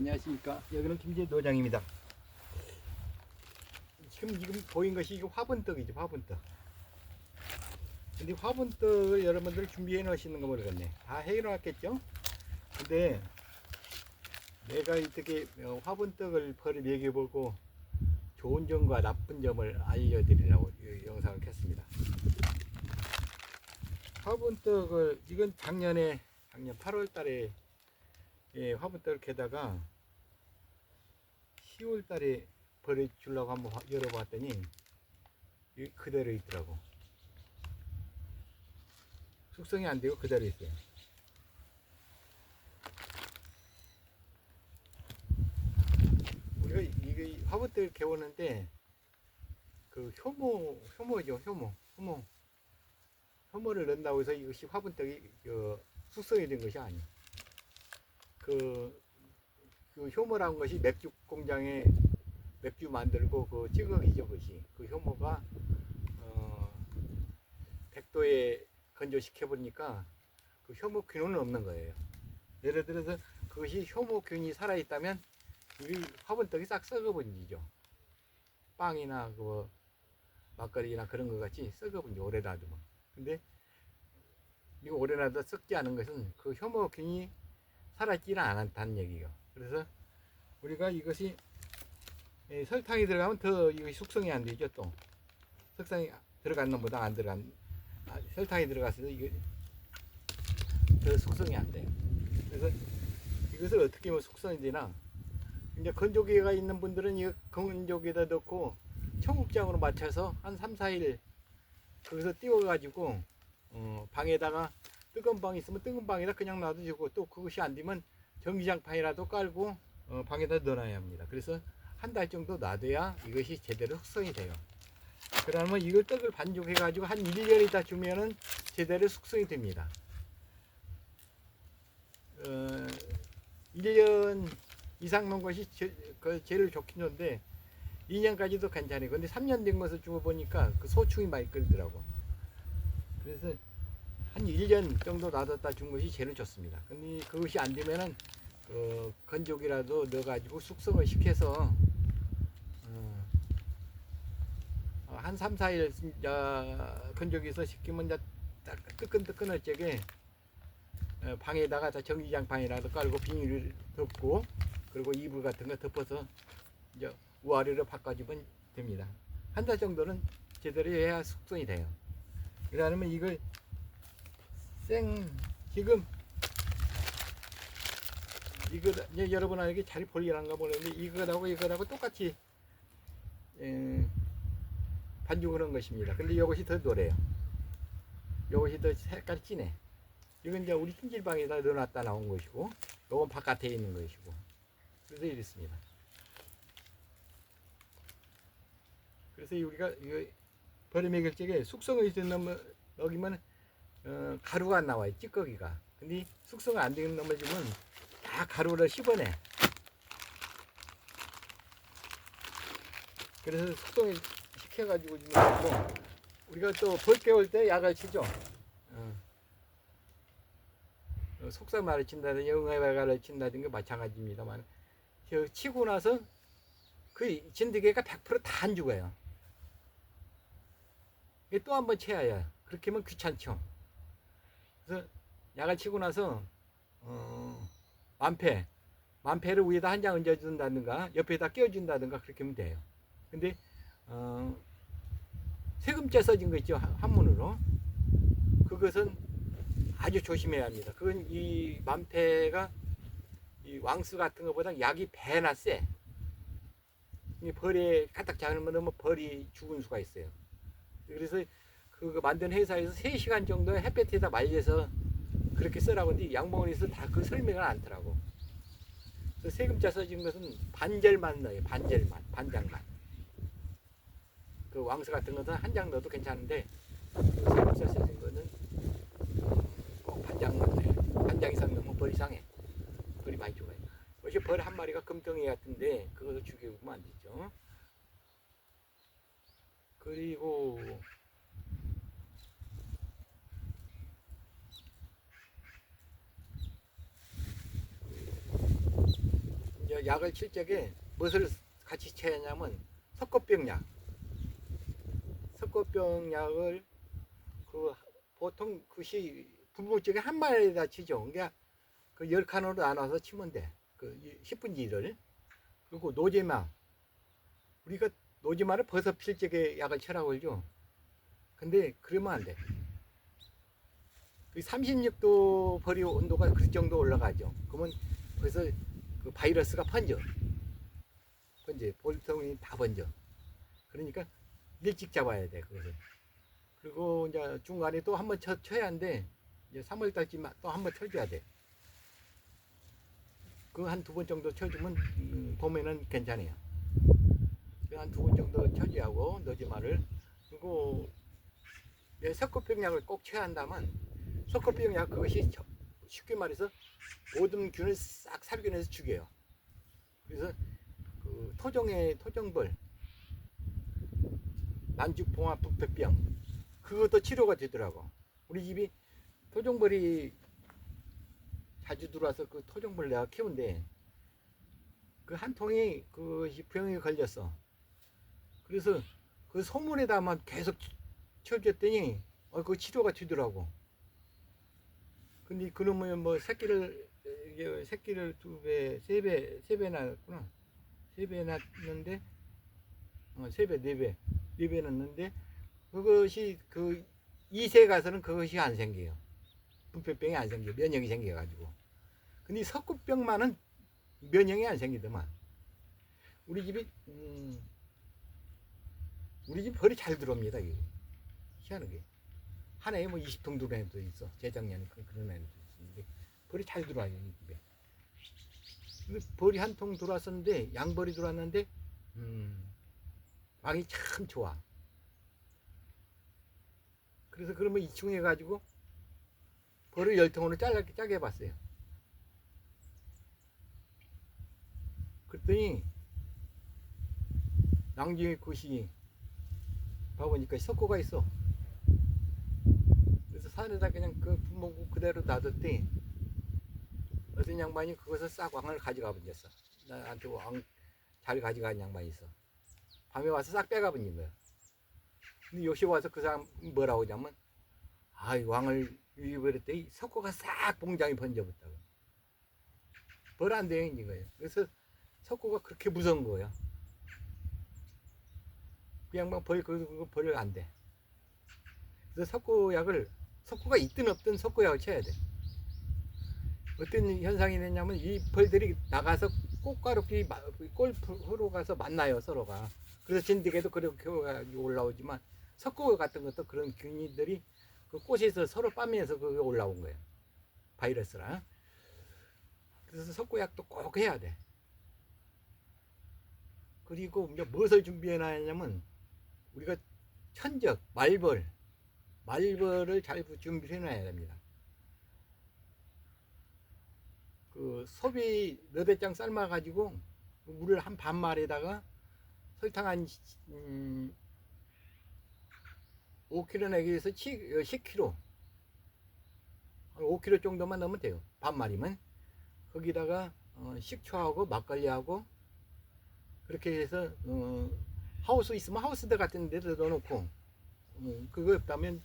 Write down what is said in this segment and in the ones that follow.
안녕하십니까. 여기는 김재 노장입니다. 지금 지금 보인 것이 이거 화분떡이죠, 화분떡. 근데 화분떡을 여러분들 준비해 놓으시는 거 모르겠네. 다 해 놓았겠죠? 근데 내가 이렇게 어, 화분떡을 벌을 먹여보고 좋은 점과 나쁜 점을 알려드리려고 이 영상을 켰습니다. 화분떡을 이건 작년에 작년 8월 달에 예, 화분떡을 캐다가 10월 달에 버려 주려고 한번 화- 열어봤더니 이 그대로 있더라고. 숙성이 안 되고 그대로 있어요. 우리가 이거 이 화분떡을 개우는데 그 효모 효모죠 효모 효모 효모를 넣는다고 해서 이것이 화분떡이 그 숙성이 된 것이 아니에요. 그, 그 효모라는 것이 맥주 공장에 맥주 만들고 그 찌꺼기죠 그것이 그 효모가 어 100도에 건조시켜 보니까 그 효모균은 없는 거예요. 예를 들어서 그것이 효모균이 살아 있다면 이 화분떡이 싹 썩어버리죠. 빵이나 그 막걸리나 그런 것 같이 썩어버리죠 오래 놔두면. 근데 이거 오래 놔도 썩지 않은 것은 그 효모균이 살아있지는 않았다는 얘기예요. 그래서 우리가 이것이 에, 설탕이 들어가면 더 이것이 숙성이 안 되죠 또 설탕이 들어간 놈보다 안 들어간 아, 설탕이 들어가서 이게 더 숙성이 안 돼요. 그래서 이것을 어떻게 하면 숙성이 되나 이제 건조기가 있는 분들은 이 건조기에다 넣고 청국장으로 맞춰서 한 3, 4일 거기서 띄워가지고 어, 방에다가 뜨거운 방이 있으면 뜨거운 방에다 그냥 놔두시고 또 그것이 안 되면 전기장판이라도 깔고 어, 방에다 넣어놔야 합니다. 그래서 한 달 정도 놔둬야 이것이 제대로 숙성이 돼요. 그러면 이걸 떡을 반죽해 가지고 한 1년 있다 주면은 제대로 숙성이 됩니다. 어, 1년 이상 놓은 것이 제, 그 제일 좋긴 한데 2년까지도 괜찮아요. 근데 3년 된 것을 주고 보니까 그 소충이 많이 끌더라고. 그래서 한 1년 정도 놔뒀다 준 것이 제일 좋습니다. 근데 그것이 안 되면은 어, 건조기라도 넣어가지고 숙성을 시켜서 어, 어, 한 3, 4일 어, 건조기에서 식히면 이제 딱 뜨끈뜨끈할 적에 어, 방에다가 다 전기장 판이라도 깔고 비닐을 덮고 그리고 이불 같은 거 덮어서 이제 우아래로 바꿔주면 됩니다. 한 달 정도는 제대로 해야 숙성이 돼요. 그러면 이걸 생 지금 이거 이제 여러분에게 잘 보이란가 모르는데 이거하고 이거하고 똑같이 에, 반죽을 한 것입니다. 근데 이것이 더 노래요. 이것이 더 색깔이 진해. 이건 이제 우리 찜질방에다 넣어놨다 나온 것이고, 이건 바깥에 있는 것이고, 그래서 이렇습니다. 그래서 우리가 이거 버리먹일 적에 숙성을 좀 넘어 넣으면 어, 가루가 안 나와요 찌꺼기가 근데 숙성 안 되는 놈을 주면 다 가루를 씹어내 그래서 숙성을 시켜가지고 주는 거고 우리가 또 벌 깨울 때 약을 치죠 어. 어, 속살말을 친다든지 영화발을 친다든가 마찬가지입니다만 저 치고 나서 그 진드기가 100%다 안 죽어요 또 한 번 채야 해. 그렇게 하면 귀찮죠. 그래서 약을 치고 나서 어, 만패, 만패를 위에다 한 장 얹어준다든가 옆에다 끼워준다든가 그렇게 하면 돼요. 근데 어, 세금째 써진 거 있죠 한- 한문으로 그것은 아주 조심해야 합니다. 그건 이 만패가 이 왕수 같은 것보다 약이 배나 세. 이 벌에 가딱 잡으면 너무 벌이 죽은 수가 있어요. 그래서 그거 만든 회사에서 3시간 정도 햇볕에다 말려서 그렇게 쓰라고 하는데 양봉원에서 다 그 설명을 않더라고. 그래서 세금자 써진 것은 반절만 넣어요. 반절만, 반장만. 그 왕수 같은 것은 한 장 넣어도 괜찮은데 그 세금자 써진 거는 꼭 반장만 넣어요. 반장 이상 넣으면 벌 이상해. 벌이 많이 죽어요. 어제 벌한 마리가 금덩이 같은데 그것을 죽이면 안 되죠. 그리고 이제 이제 약을 칠 적에 무엇을 같이 쳐야 하냐면 석고병 약. 석고병 약을 그 보통 그시 불목적에 한 마리에다 치죠. 그러니까 그열 칸으로 나눠서 치면 돼. 그 10분지를 그리고 노제마 우리가 노제마를 벗어 필 적에 약을 쳐라고 그러죠. 근데 그러면 안 돼. 그 36도 벌이 온도가 그 정도 올라가죠. 그러면 그래서 그 바이러스가 번져. 번져. 볼통이 다 번져. 그러니까 일찍 잡아야 돼, 그것을. 그리고 이제 중간에 또 한 번 쳐야 하는데, 이제 3월 달쯤 또 한 번 쳐줘야 돼. 그 한 두 번 정도 쳐주면, 음, 봄에는 괜찮아요. 그 한 두 번 정도 쳐줘야 하고, 너지마를. 그리고, 예, 석고병약을 꼭 쳐야 한다면, 석고병약 그것이 저- 쉽게 말해서 모든 균을 싹 살균해서 죽여요. 그래서 그 토종의 토종벌, 난죽봉합 부패병 그것도 치료가 되더라고. 우리 집이 토종벌이 자주 들어와서 그 토종벌 내가 키운데 그 한 통이 그 병이 걸렸어. 그래서 그 소문에다만 계속 쳐줬더니 어, 그 치료가 되더라고. 근데 그러면 뭐 새끼를 이게 새끼를 두 배, 세 배, 세 배 낳았구나. 세 배 낳았는데, 어, 세 배, 네 배, 네 배 낳는데 그것이 그 이세 가서는 그것이 안 생겨요. 부패병이 안 생겨, 면역이 생겨 가지고. 근데 석구병만은 면역이 안 생기더만. 우리 집이 음, 우리 집 벌이 잘 들어옵니다. 이게 희한하게. 한 해에 뭐 20통 들어오는 애도 있어. 재작년에 그- 그런 애도 있는데 벌이 잘 들어와요. 근데 벌이 한 통 들어왔었는데 양벌이 들어왔는데 음, 왕이 참 좋아. 그래서 그러면 이충 해 가지고 벌을 열 통으로 잘라 짜게 해봤어요. 그랬더니 낭중의 곳이 봐보니까 석고가 있어. 산에다 그냥 그 분모구 그대로 놔뒀더니 어떤 양반이 그것을 싹 왕을 가져가 버렸어. 나한테 왕 잘 가져간 양반이 있어. 밤에 와서 싹 빼가 버린 거야. 근데 요시 와서 그 사람 뭐라고 하냐면 아이 왕을 유입버렸더니 석고가 싹 봉장이 번져버렸다고. 벌안 돼요 이거예요. 그래서 석고가 그렇게 무서운 거야. 그 양반 벌 그거 벌안 돼. 그래서 석고약을 석고가 있든 없든 석고약을 쳐야 돼. 어떤 현상이 되냐면 이 벌들이 나가서 꽃가루끼리 마- 골프로 가서 만나요 서로가. 그래서 진드개도 그렇게 올라오지만 석고 같은 것도 그런 균이들이 그 꽃에서 서로 빠면서 그게 올라온 거예요. 바이러스랑. 그래서 석고약도 꼭 해야 돼. 그리고 이제 무엇을 준비해 놔야냐면 우리가 천적, 말벌, 말벌을 잘 준비해 놔야 됩니다. 그 소비 너댓장 삶아 가지고 물을 한 반말에다가 설탕 한 음, 5kg 내기 위해서 10kg 한 5kg 정도만 넣으면 돼요. 반말이면 거기다가 어, 식초하고 막걸리하고 그렇게 해서 어, 하우스 있으면 하우스대 같은 데다 넣어놓고 어, 그거 없다면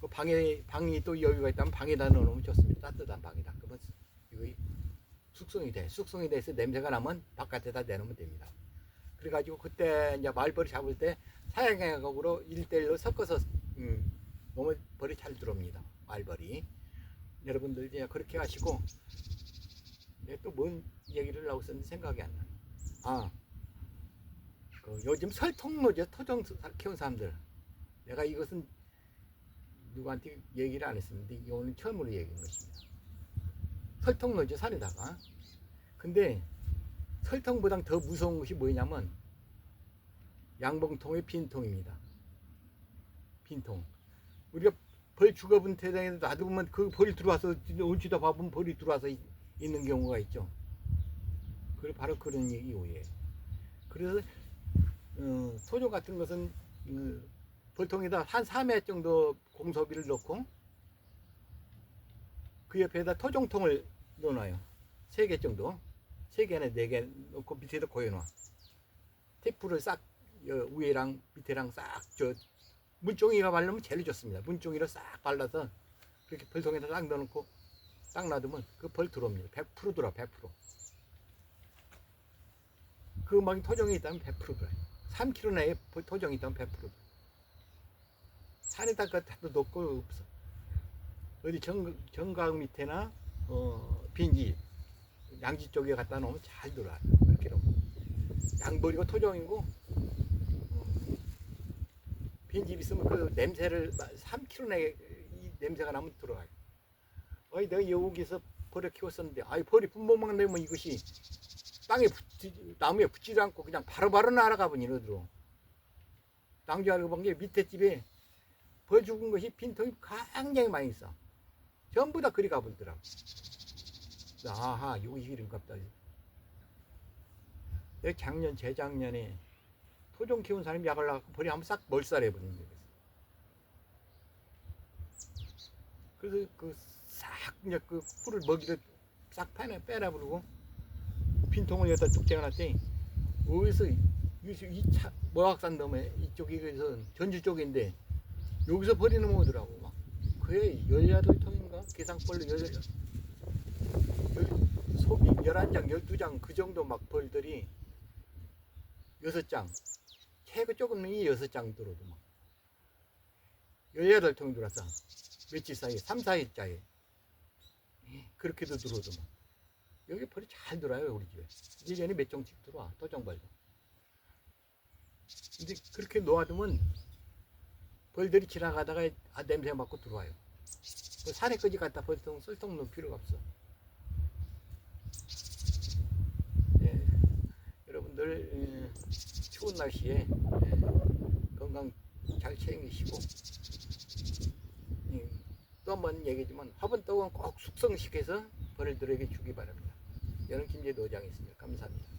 그 방에 방이 또 여유가 있다면 방에다 넣어놓으면 좋습니다. 따뜻한 방에다. 그러면 이거 숙성이 돼. 숙성이 돼서 냄새가 나면 바깥에다 내놓으면 됩니다. 그래가지고 그때 이제 말벌이 잡을 때 사양약으로 1대1로 섞어서 음, 몸에 벌이 잘 들어옵니다. 말벌이. 여러분들 이제 그렇게 하시고 또 뭔 얘기를 하고 있었는지 생각이 안 나. 아, 그 요즘 설통로죠. 토종 키운 사람들. 내가 이것은 누구한테 얘기를 안 이게 오늘 처음으로 얘기한 것입니다. 설탕 넣죠 산에다가. 근데 설탕보다 더 무서운 것이 뭐냐면 양봉통의 빈통입니다. 빈통. 우리가 벌 죽어본 대장에 놔두면 그 벌이 들어와서 올치다 봐보면 벌이 들어와서 이- 있는 경우가 있죠. 그 바로 그런 오예요 그래서 어, 소조 같은 것은 어, 벌통에다 한 3회 정도 공소비를 넣고 그 옆에다 토종통을 넣어놔요. 세 개 정도. 세 개나 네개 놓고 밑에다 고여놔. 테이프를 싹 여, 위에랑 밑에랑 싹 저 문종이가 바르면 제일 좋습니다. 문종이를 싹 발라서 그렇게 벌통에다 딱 넣어놓고 딱 놔두면 그 벌 들어옵니다. 100% 들어 100%. 그막 토종이 있다면 100% 들어요. 3kg 내에 토종이 있다면 100% 들어. 산에다 그 다도 놓고 없어. 어디 정, 정각 밑에나 어, 빈지 양지 쪽에 갖다 놓으면 잘 들어와요. 그렇게 놓으면. 양벌이고 토종이고 어, 빈집 있으면 그 냄새를 3kg 내에 이 냄새가 나면 들어와요. 어이 내가 여기서 벌을 키웠었는데 아이 벌이 분봉만 내면 이것이 땅에 붙지 나무에 붙지도 않고 그냥 바로바로 날아가 버니 너들어. 낭주 알고 본 게 밑에 집에 벌 죽은 것이 빈통이 굉장히 많이 있어. 전부 다 그리 가버리더라고. 아하, 이런갑다. 내가 작년, 재작년에 토종 키운 사람이 약을 나갖고 벌이 한번 싹 멀살해버린 거였어. 그래서 그싹 이제 그 풀을 먹이를 싹 파내 빼라 부르고 빈통을 여기다 쭉 재어놨더니 어디서 이차 모악산 넘에 이쪽이 그래서 전주 쪽인데 여기서 버리는 오더라고 막. 그게 18통인가? 계산벌로 18 속이 11장 12장 그 정도 막 벌들이 6장. 최고 조금이 6장 들어도 막. 18통이 들어왔어. 며칠 사이에 3, 4일짜리 그렇게도 들어오도 막 여기 벌이 잘 들어와요 우리 집에. 1년에 몇 종씩 들어와 토종벌도 근데 그렇게 놓아두면 벌들이 지나가다가 아, 냄새 맡고 들어와요 그 산에까지 갖다 벌통 쓸통 놓을 필요가 없어 예, 여러분들 예, 추운 날씨에 예, 건강 잘 챙기시고 예, 또한번 얘기지만 화분떡은 꼭 숙성시켜서 벌들에게 주기 바랍니다. 여는 김제 노장이었습니다. 감사합니다.